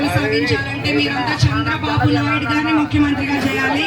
కొనసాగించాలంటే మీరంతా చంద్రబాబు నాయుడు గారిని ముఖ్యమంత్రిగా చేయాలి.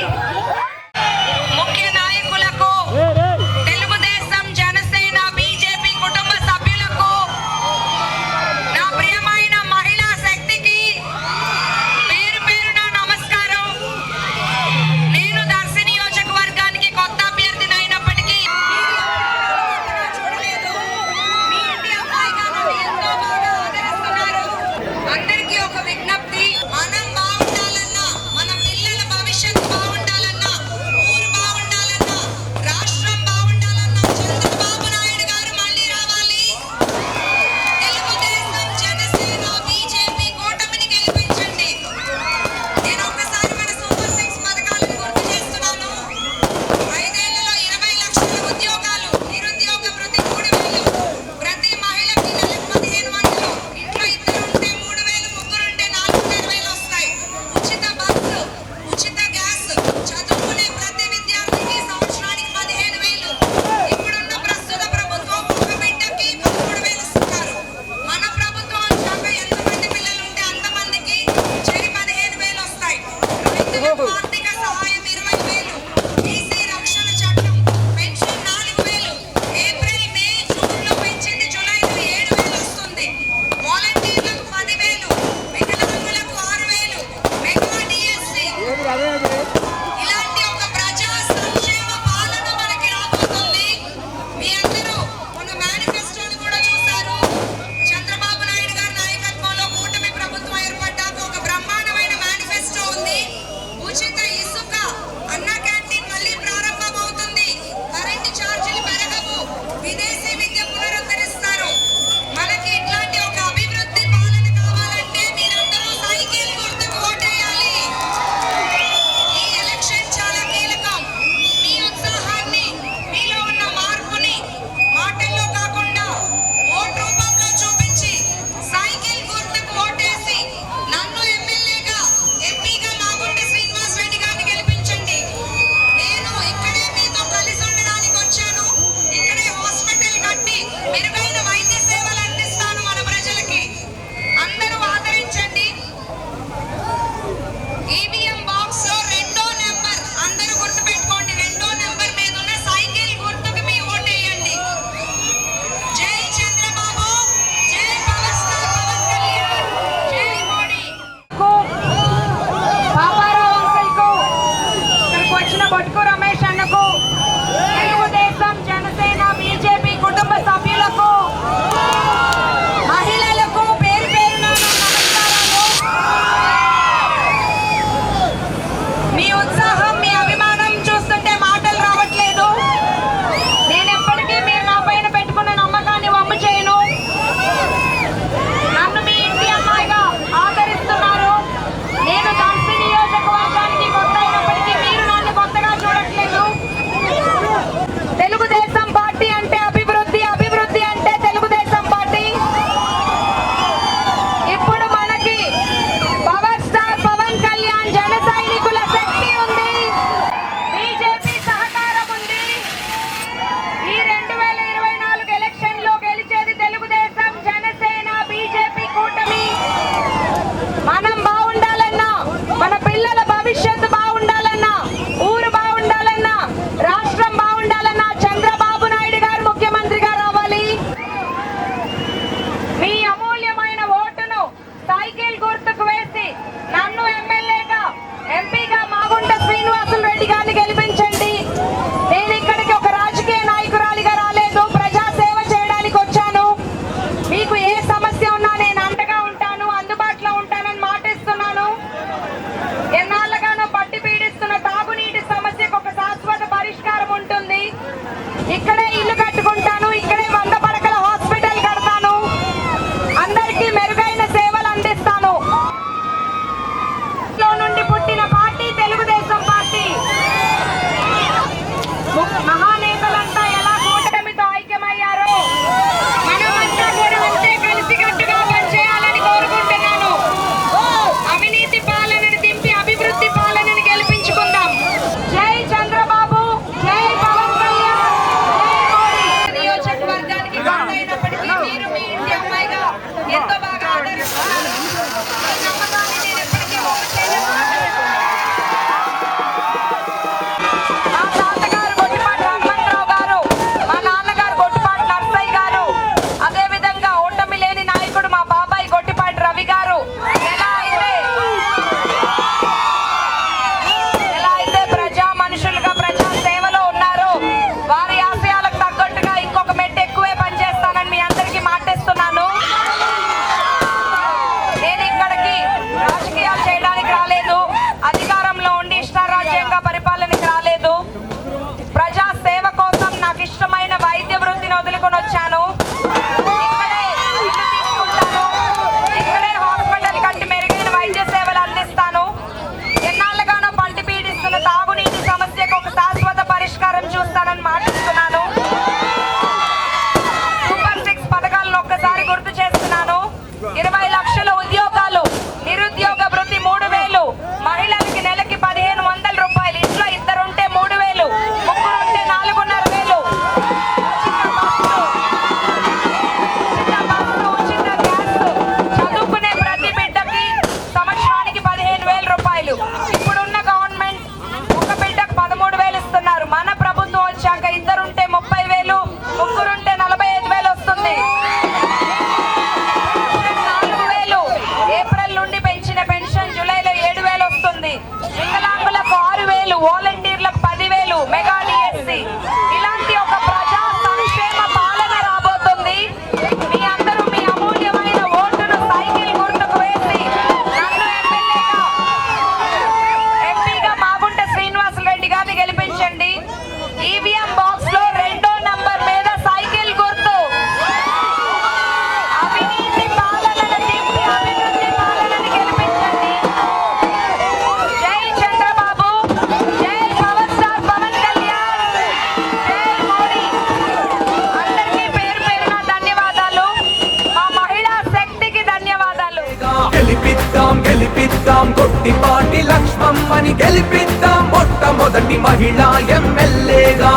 గెలిపిద్దాం కొట్టిపాటి లక్ష్మమ్మని గెలిపిద్దాం మొట్టమొదటి మహిళా ఎమ్మెల్యేగా.